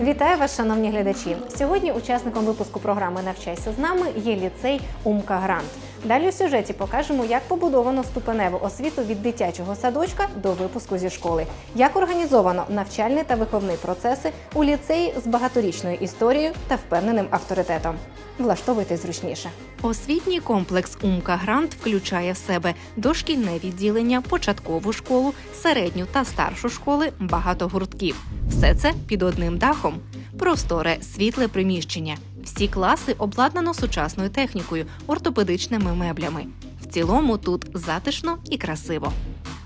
Вітаю вас, шановні глядачі. Сьогодні учасником випуску програми Навчайся з нами є ліцей Умка Грант. Далі у сюжеті покажемо, як побудовано ступеневу освіту від дитячого садочка до випуску зі школи, як організовано навчальний та виховний процеси у ліцеї з багаторічною історією та впевненим авторитетом. Влаштовуйтесь зручніше. Освітній комплекс Умка Грант включає в себе дошкільне відділення, початкову школу, середню та старшу школи, багато гуртків. Все це під одним дахом. Просторе, світле приміщення. Всі класи обладнано сучасною технікою, ортопедичними меблями. В цілому тут затишно і красиво.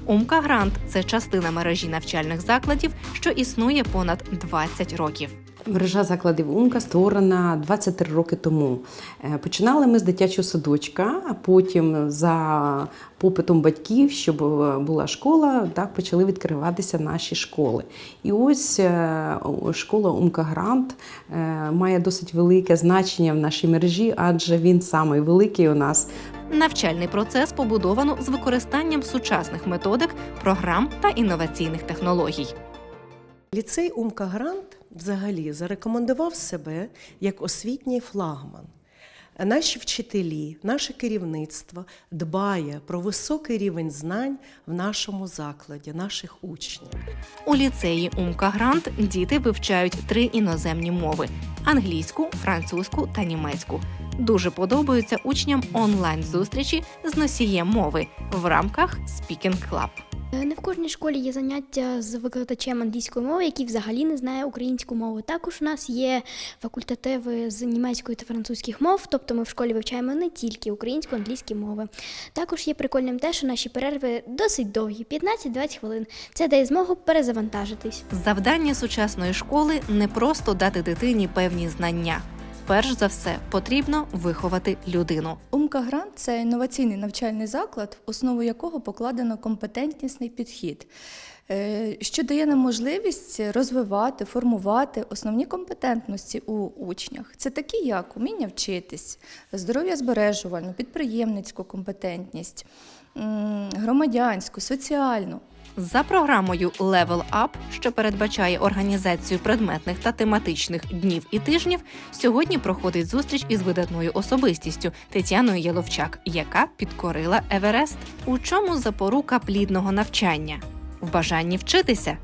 Умка Грант це частина мережі навчальних закладів, що існує понад 20 років. Мережа закладів Умка створена 23 роки тому. Е, Починали ми з дитячого садочка, а потім за попитом батьків, щоб була школа, так почали відкриватися наші школи. І ось е, школа Умка Грант е, має досить велике значення в нашій мережі, адже він самий великий у нас Навчальний процес побудовано з використанням сучасних методик, програм та інноваційних технологій. Ліцей Умка Грант взагалі зарекомендував себе як освітній флагман. Наші вчителі, наше керівництво дбає про високий рівень знань в нашому закладі, наших учнів. У ліцеї Умка Грант діти вивчають три іноземні мови: англійську, французьку та німецьку. Дуже подобаються учням онлайн-зустрічі з носієм мови в рамках Speaking Club. Е, Не в кожній школі є заняття з викладачем англійської мови, який взагалі не знає українську мову. Також у нас є факультативи з німецької та французьких мов, тобто ми в школі вивчаємо не тільки українську, англійські мови. Також є прикольним те, що наші перерви досить довгі 15-20 хвилин. Це дає змогу перезавантажитись. Завдання сучасної школи не просто дати дитині певні знання. Перш за все, потрібно виховати людину. Умка Грант це інноваційний навчальний заклад, в основу якого покладено компетентнісний підхід, е, що дає нам можливість розвивати, формувати основні компетентності у учнях. Це такі, як уміння вчитись, здоров'я збережувальну, підприємницьку компетентність, громадянську, соціальну. За програмою Level Up, що передбачає організацію предметних та тематичних днів і тижнів, сьогодні проходить зустріч із видатною особистістю Тетяною Яловчак, яка підкорила Еверест. У чому запорука плідного навчання? В бажанні вчитися.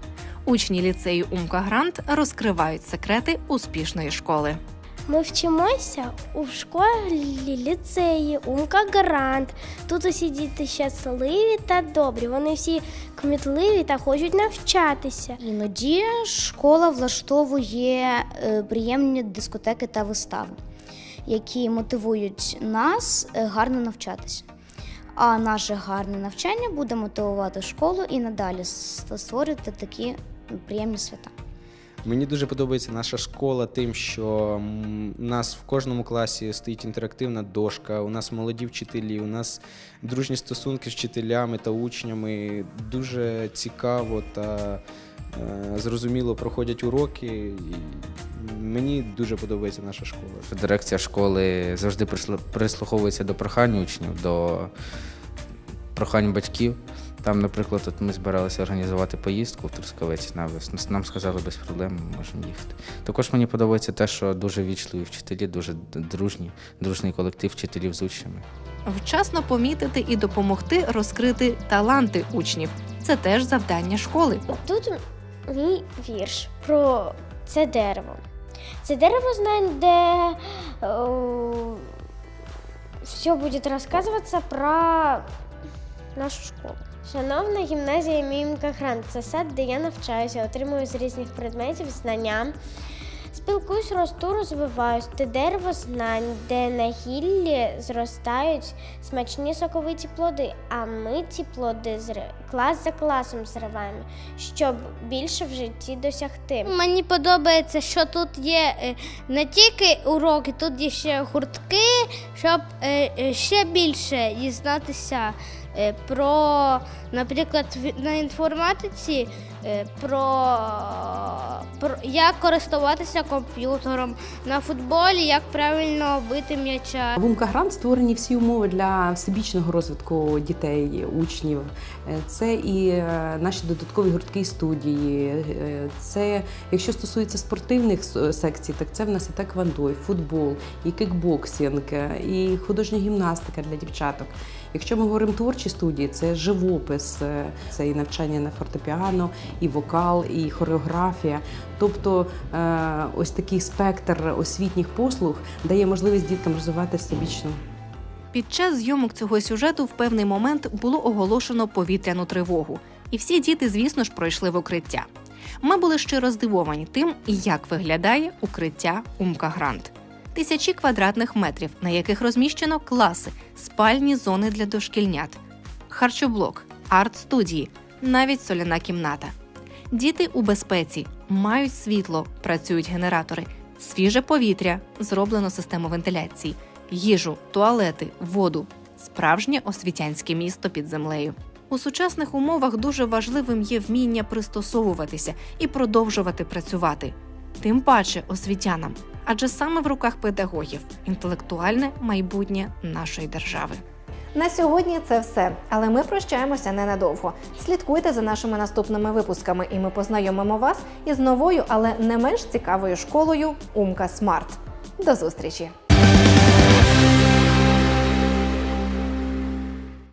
Учні ліцею Умка Грант розкривають секрети успішної школи. Ми вчимося у школі ліцеї Умка Грант. Тут усі діти щасливі та добрі. Вони всі кмітливі та хочуть навчатися. Іноді школа влаштовує е, приємні дискотеки та вистави, які мотивують нас е, гарно навчатися. А наше гарне навчання буде мотивувати школу і надалі с- створювати такі приємні свята. Мені дуже подобається наша школа тим, що у нас в кожному класі стоїть інтерактивна дошка, у нас молоді вчителі, у нас дружні стосунки з вчителями та учнями. Дуже цікаво та е, зрозуміло проходять уроки. Мені дуже подобається наша школа. Дирекція школи завжди прислу- прислуховується до прохань учнів, до прохань батьків. Там, наприклад, от ми збиралися організувати поїздку в Трускавець на весну. Нам сказали без проблем, ми можемо їхати. Також мені подобається те, що дуже вічливі вчителі, дуже дружні, дружний колектив вчителів з учнями. Вчасно помітити і допомогти розкрити таланти учнів. Це теж завдання школи. Тут мій вірш про це дерево. Це дерево знань, де е, все буде розказуватися про нашу школу. Шановна гімназія Мімка Грант, це сад, де я навчаюся, отримую з різних предметів знання. Спілкуюсь, росту, розвиваюсь. Це дерево знань, де на гіллі зростають смачні соковиті плоди, а ми ці плоди зри- клас за класом зриваємо, щоб більше в житті досягти. Мені подобається, що тут є е, не тільки уроки, тут є ще гуртки, щоб е, е, ще більше дізнатися про, наприклад, на інформатиці е, про, про як користуватися комп'ютером на футболі, як правильно бити м'яча. В Грант створені всі умови для всебічного розвитку дітей, учнів. Е, Це і е, наші додаткові гуртки студії. Е, Це, якщо стосується спортивних секцій, так це в нас і теквандо, і футбол, і кікбоксинг, е, і художня гімнастика для дівчаток. Якщо ми говоримо творчі студії, це живопис, е, це і навчання на фортепіано, і вокал, і хореографія. Тобто е, ось такий спектр освітніх послуг дає можливість діткам розвиватися всебічно. Під час зйомок цього сюжету в певний момент було оголошено повітряну тривогу, і всі діти, звісно ж, пройшли в укриття. Ми були щиро здивовані тим, як виглядає укриття Умка Грант. Тисячі квадратних метрів, на яких розміщено класи, спальні зони для дошкільнят, харчоблок, арт-студії, навіть соляна кімната. Діти у безпеці, мають світло, працюють генератори, свіже повітря, зроблено систему вентиляції, їжу, туалети, воду, справжнє освітянське місто під землею. У сучасних умовах дуже важливим є вміння пристосовуватися і продовжувати працювати. Тим паче освітянам, адже саме в руках педагогів інтелектуальне майбутнє нашої держави. На сьогодні це все, але ми прощаємося ненадовго. Слідкуйте за нашими наступними випусками, і ми познайомимо вас із новою, але не менш цікавою школою Умка Смарт. До зустрічі!